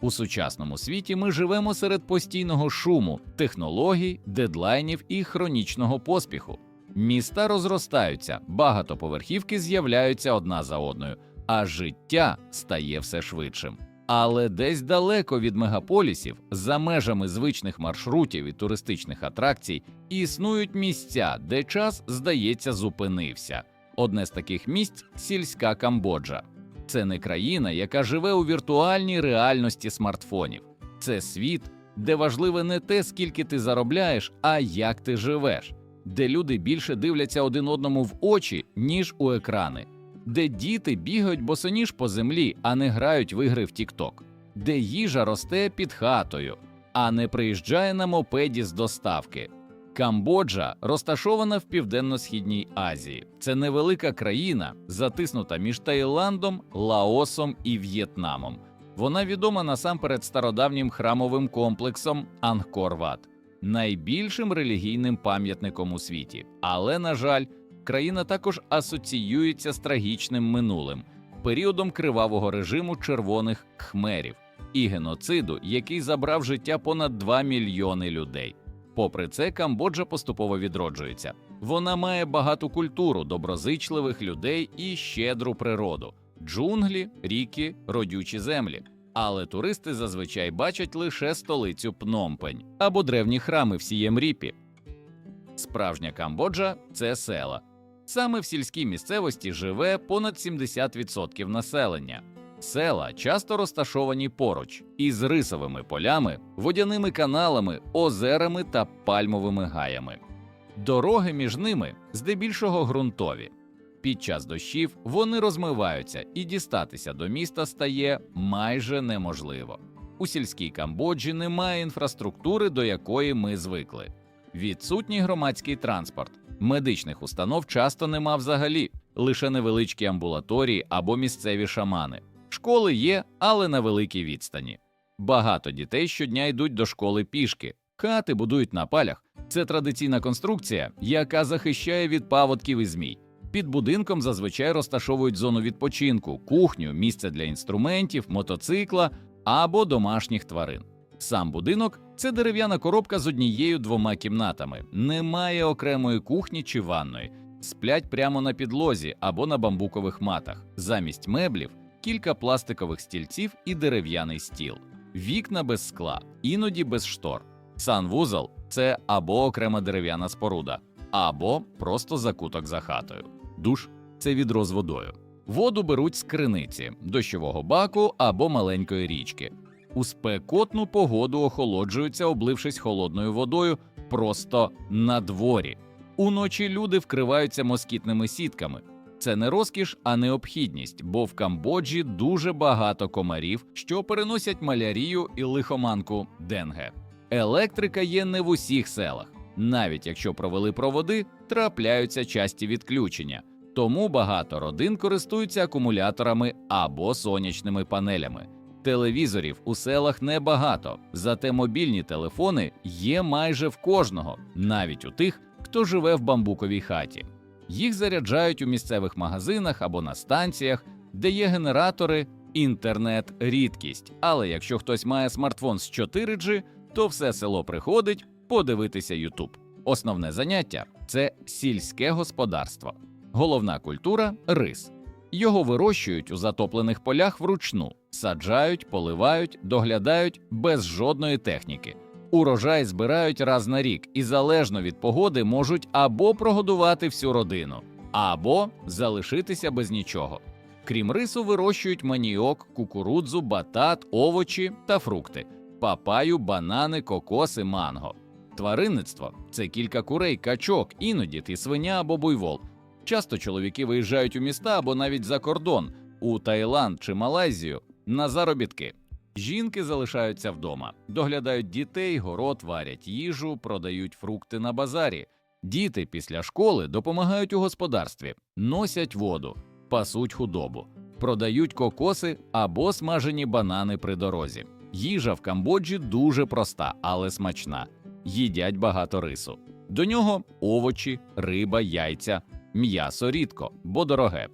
У сучасному світі ми живемо серед постійного шуму, технологій, дедлайнів і хронічного поспіху. Міста розростаються, багатоповерхівки з'являються одна за одною, а життя стає все швидшим. Але десь далеко від мегаполісів, за межами звичних маршрутів і туристичних атракцій, існують місця, де час, здається, зупинився. Одне з таких місць сільська Камбоджа. Це не країна, яка живе у віртуальній реальності смартфонів. Це світ, де важливе не те, скільки ти заробляєш, а як ти живеш, де люди більше дивляться один одному в очі, ніж у екрани, де діти бігають босоніж по землі, а не грають в ігри в TikTok, де їжа росте під хатою, а не приїжджає на мопеді з доставки. Камбоджа розташована в південно-східній Азії. Це невелика країна, затиснута між Таїландом, Лаосом і В'єтнамом. Вона відома насамперед стародавнім храмовим комплексом Ангкор-Ват, найбільшим релігійним пам'ятником у світі. Але, на жаль, країна також асоціюється з трагічним минулим, періодом кривавого режиму червоних кхмерів і геноциду, який забрав життя понад 2 мільйони людей. Попри це, Камбоджа поступово відроджується. Вона має багату культуру, доброзичливих людей і щедру природу, джунглі, ріки, родючі землі. Але туристи зазвичай бачать лише столицю Пномпень або древні храми в Сіємріпі. Справжня Камбоджа це села. Саме в сільській місцевості живе понад 70% населення. Села часто розташовані поруч із рисовими полями, водяними каналами, озерами та пальмовими гаями. Дороги між ними здебільшого ґрунтові. Під час дощів вони розмиваються і дістатися до міста стає майже неможливо. У сільській Камбоджі немає інфраструктури, до якої ми звикли. Відсутній громадський транспорт, медичних установ часто нема взагалі, лише невеличкі амбулаторії або місцеві шамани. Школи є, але на великій відстані. Багато дітей щодня йдуть до школи пішки. Хати будують на палях. Це традиційна конструкція, яка захищає від паводків і змій. Під будинком зазвичай розташовують зону відпочинку, кухню, місце для інструментів, мотоцикла або домашніх тварин. Сам будинок це дерев'яна коробка з однією двома кімнатами. Немає окремої кухні чи ванної. Сплять прямо на підлозі або на бамбукових матах. Замість меблів кілька пластикових стільців і дерев'яний стіл, вікна без скла, іноді без штор. Санвузол це або окрема дерев'яна споруда, або просто закуток за хатою. Душ це відро з водою. Воду беруть з криниці, дощового баку або маленької річки. У спекотну погоду охолоджуються, облившись холодною водою просто на дворі. Уночі люди вкриваються москітними сітками. Це не розкіш, а необхідність, бо в Камбоджі дуже багато комарів, що переносять малярію і лихоманку денге. Електрика є не в усіх селах. Навіть якщо провели проводи, трапляються часті відключення. Тому багато родин користуються акумуляторами або сонячними панелями. Телевізорів у селах небагато, зате мобільні телефони є майже в кожного, навіть у тих, хто живе в бамбуковій хаті. Їх заряджають у місцевих магазинах або на станціях, де є генератори, інтернет рідкість. Але якщо хтось має смартфон з 4G, то все село приходить подивитися YouTube. Основне заняття це сільське господарство. Головна культура рис. Його вирощують у затоплених полях вручну, саджають, поливають, доглядають без жодної техніки. Урожай збирають раз на рік і залежно від погоди можуть або прогодувати всю родину, або залишитися без нічого. Крім рису, вирощують маніок, кукурудзу, батат, овочі та фрукти, папаю, банани, кокоси, манго. Тваринництво це кілька курей, качок, іноді ти свиня або буйвол. Часто чоловіки виїжджають у міста або навіть за кордон, у Таїланд чи Малайзію на заробітки. Жінки залишаються вдома, доглядають дітей, город, варять їжу, продають фрукти на базарі. Діти після школи допомагають у господарстві, носять воду, пасуть худобу, продають кокоси або смажені банани при дорозі. Їжа в Камбоджі дуже проста, але смачна. Їдять багато рису. До нього овочі, риба, яйця, м'ясо рідко, бо дороге.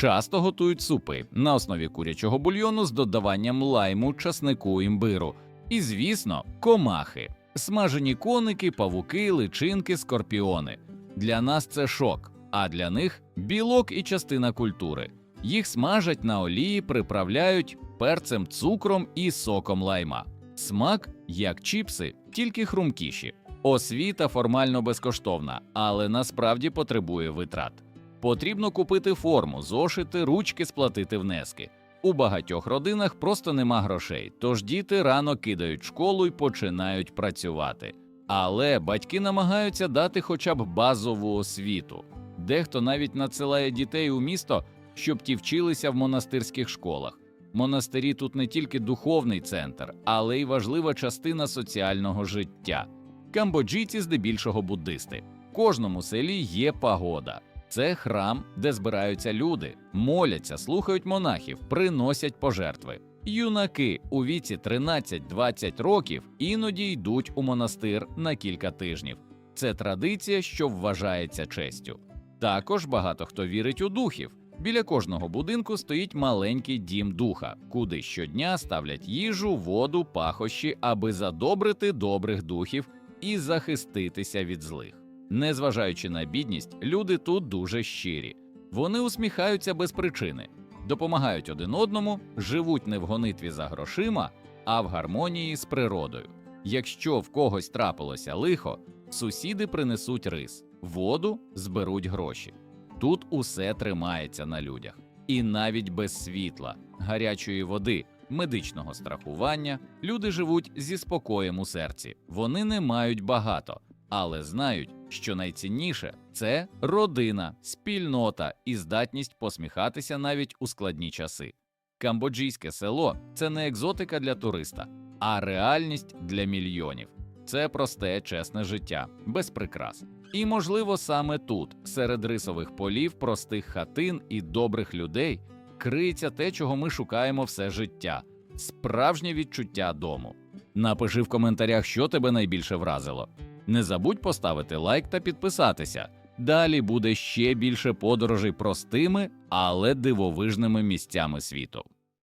Часто готують супи на основі курячого бульйону з додаванням лайму, часнику, імбиру. І, звісно, комахи, смажені коники, павуки, личинки, скорпіони. Для нас це шок, а для них білок і частина культури. Їх смажать на олії, приправляють перцем, цукром і соком лайма. Смак як чіпси, тільки хрумкіші. Освіта формально безкоштовна, але насправді потребує витрат. Потрібно купити форму, зошити, ручки, сплатити внески. У багатьох родинах просто нема грошей, тож діти рано кидають школу і починають працювати. Але батьки намагаються дати хоча б базову освіту. Дехто навіть надсилає дітей у місто, щоб ті вчилися в монастирських школах. Монастирі тут не тільки духовний центр, але й важлива частина соціального життя. Камбоджійці здебільшого буддисти. В кожному селі є пагода. Це храм, де збираються люди, моляться, слухають монахів, приносять пожертви. Юнаки у віці 13-20 років іноді йдуть у монастир на кілька тижнів. Це традиція, що вважається честю. Також багато хто вірить у духів. Біля кожного будинку стоїть маленький дім духа, куди щодня ставлять їжу, воду, пахощі, аби задобрити добрих духів і захиститися від злих. Незважаючи на бідність, люди тут дуже щирі. Вони усміхаються без причини, допомагають один одному, живуть не в гонитві за грошима, а в гармонії з природою. Якщо в когось трапилося лихо, сусіди принесуть рис, воду зберуть гроші. Тут усе тримається на людях, і навіть без світла, гарячої води, медичного страхування люди живуть зі спокоєм у серці. Вони не мають багато, але знають, що найцінніше це родина, спільнота і здатність посміхатися навіть у складні часи. Камбоджійське село це не екзотика для туриста, а реальність для мільйонів. Це просте, чесне життя, без прикрас. І, можливо, саме тут, серед рисових полів, простих хатин і добрих людей, криється те, чого ми шукаємо все життя справжнє відчуття дому. Напиши в коментарях, що тебе найбільше вразило. Не забудь поставити лайк та підписатися. Далі буде ще більше подорожей простими, але дивовижними місцями світу.